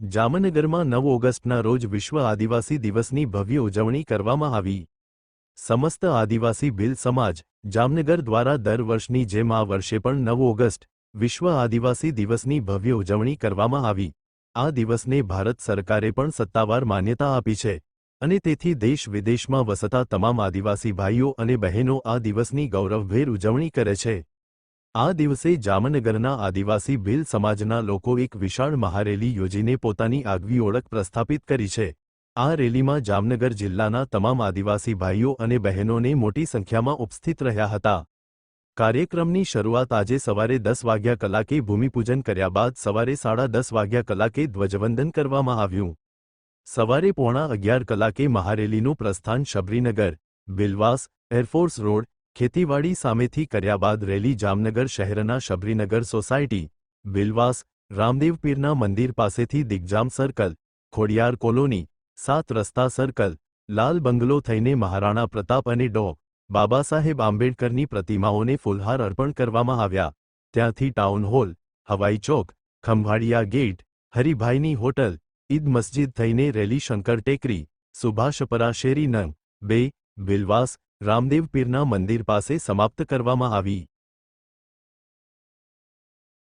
જામનગરમાં નવ ઓગસ્ટના રોજ વિશ્વ આદિવાસી દિવસની ભવ્ય ઉજવણી કરવામાં આવી. સમસ્ત આદિવાસી ભીલ સમાજ, જામનગર દ્વારા દર વર્ષની જેમ આ વર્ષે પણ નવ ઓગસ્ટ, વિશ્વ આદિવાસી દિવસની ભવ્ય ઉજવણી કરવામાં આવી. આ દિવસને ભારત સરકારે પણ સત્તાવાર માન્યતા આપી છે અને તેથી દેશ વિદેશમાં વસતા તમામ આદિવાસી ભાઈઓ અને બહેનો આ દિવસની ગૌરવભેર ઉજવણી કરે છે. આ દિવસે જામનગરના આદિવાસી ભીલ સમાજના લોકો એક વિશાળ મહારેલી યોજીને પોતાની આગવી ઓળખ પ્રસ્થાપિત કરી છે. આ રેલીમાં જામનગર જિલ્લાના તમામ આદિવાસી ભાઈઓ અને બહેનોને મોટી સંખ્યામાં ઉપસ્થિત રહ્યા હતા. કાર્યક્રમની શરૂઆત આજે સવારે દસ વાગ્યા કલાકે ભૂમિપૂજન કર્યા બાદ સવારે સાડા દસ વાગ્યા કલાકે ધ્વજવંદન કરવામાં આવ્યું. સવારે પોણા અગિયાર કલાકે મહારેલીનું પ્રસ્થાન શબરીનગર બિલવાસ એરફોર્સ રોડ ખેતીવાડી સામેથી કર્યા બાદ રેલી જામનગર શહેરના શબરીનગર સોસાયટી, બિલવાસ, રામદેવપીરના મંદિર પાસેથી દિગ્જામ સર્કલ, ખોડિયાર કોલોની, સાત રસ્તા સર્કલ, લાલ બંગલો થઈને મહારાણા પ્રતાપ અને ડો. બાબાસાહેબ આંબેડકરની પ્રતિમાઓને ફૂલહાર અર્પણ કરવામાં આવ્યા. ત્યાંથી town hall, Havai Chowk, Khambhalia gate, હરિભાઈની hotel, Eid Masjid થઈને રેલી શંકર ટેકરી, સુભાષપરા શેરી નંગ, બે, બિલવાસ રામદેવ પીરના મંદિર પાસે સમાપ્ત કરવામાં આવી.